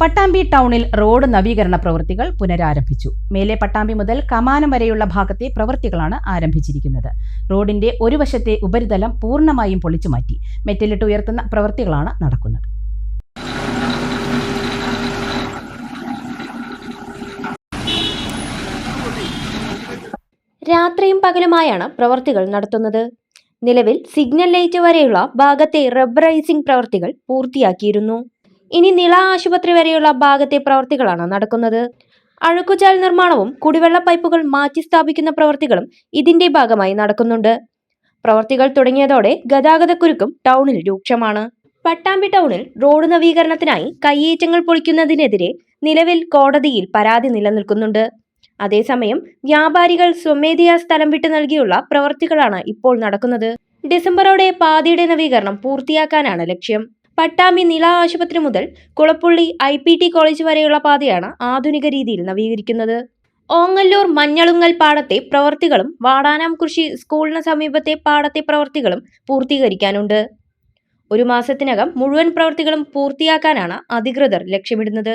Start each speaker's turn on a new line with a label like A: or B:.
A: പട്ടാമ്പി ടൗണിൽ റോഡ് നവീകരണ പ്രവൃത്തികൾ പുനരാരംഭിച്ചു. മേലെ പട്ടാമ്പി മുതൽ കമാനം വരെയുള്ള ഭാഗത്തെ പ്രവൃത്തികളാണ് ആരംഭിച്ചിരിക്കുന്നത്. റോഡിന്റെ ഒരു വശത്തെ ഉപരിതലം പൂർണമായും പൊളിച്ചു മാറ്റി മെറ്റലിട്ട് ഉയർത്തുന്ന പ്രവൃത്തികളാണ് നടക്കുന്നത്.
B: രാത്രിയും പകലുമായാണ് പ്രവർത്തികൾ നടത്തുന്നത്. നിലവിൽ സിഗ്നൽ ലൈറ്റ് വരെയുള്ള ഭാഗത്തെ റബ്ബറൈസിംഗ് പ്രവർത്തികൾ പൂർത്തിയാക്കിയിരുന്നു. ഇനി നിള ആശുപത്രി വരെയുള്ള ഭാഗത്തെ പ്രവൃത്തികളാണ് നടക്കുന്നത്. അഴുക്കുചാൽ നിർമ്മാണവും കുടിവെള്ള പൈപ്പുകൾ മാറ്റി സ്ഥാപിക്കുന്ന പ്രവൃത്തികളും ഇതിന്റെ ഭാഗമായി നടക്കുന്നുണ്ട്. പ്രവൃത്തികൾ തുടങ്ങിയതോടെ ഗതാഗതക്കുരുക്കും ടൗണിൽ രൂക്ഷമാണ്. പട്ടാമ്പി ടൗണിൽ റോഡ് നവീകരണത്തിനായി കയ്യേറ്റങ്ങൾ പൊളിക്കുന്നതിനെതിരെ നിലവിൽ കോടതിയിൽ പരാതി നിലനിൽക്കുന്നുണ്ട്. അതേസമയം വ്യാപാരികൾ സ്വമേധയാ സ്ഥലം വിട്ടു നൽകിയുള്ള പ്രവൃത്തികളാണ് ഇപ്പോൾ നടക്കുന്നത്. ഡിസംബറോടെ പാതയുടെ നവീകരണം പൂർത്തിയാക്കാനാണ് ലക്ഷ്യം. പട്ടാമ്പി നില ആശുപത്രി മുതൽ Kulappully I P T college വരെയുള്ള പാതയാണ് ആധുനിക രീതിയിൽ നവീകരിക്കുന്നത്. ഓങ്ങല്ലൂർ മഞ്ഞളുങ്ങൽ പാടത്തെ പ്രവർത്തികളും വാടാനാം കൃഷി സ്കൂളിന് സമീപത്തെ പാടത്തെ പ്രവർത്തികളും പൂർത്തീകരിക്കാനുണ്ട്. ഒരു മാസത്തിനകം മുഴുവൻ പ്രവർത്തികളും പൂർത്തിയാക്കാനാണ് അധികൃതർ ലക്ഷ്യമിടുന്നത്.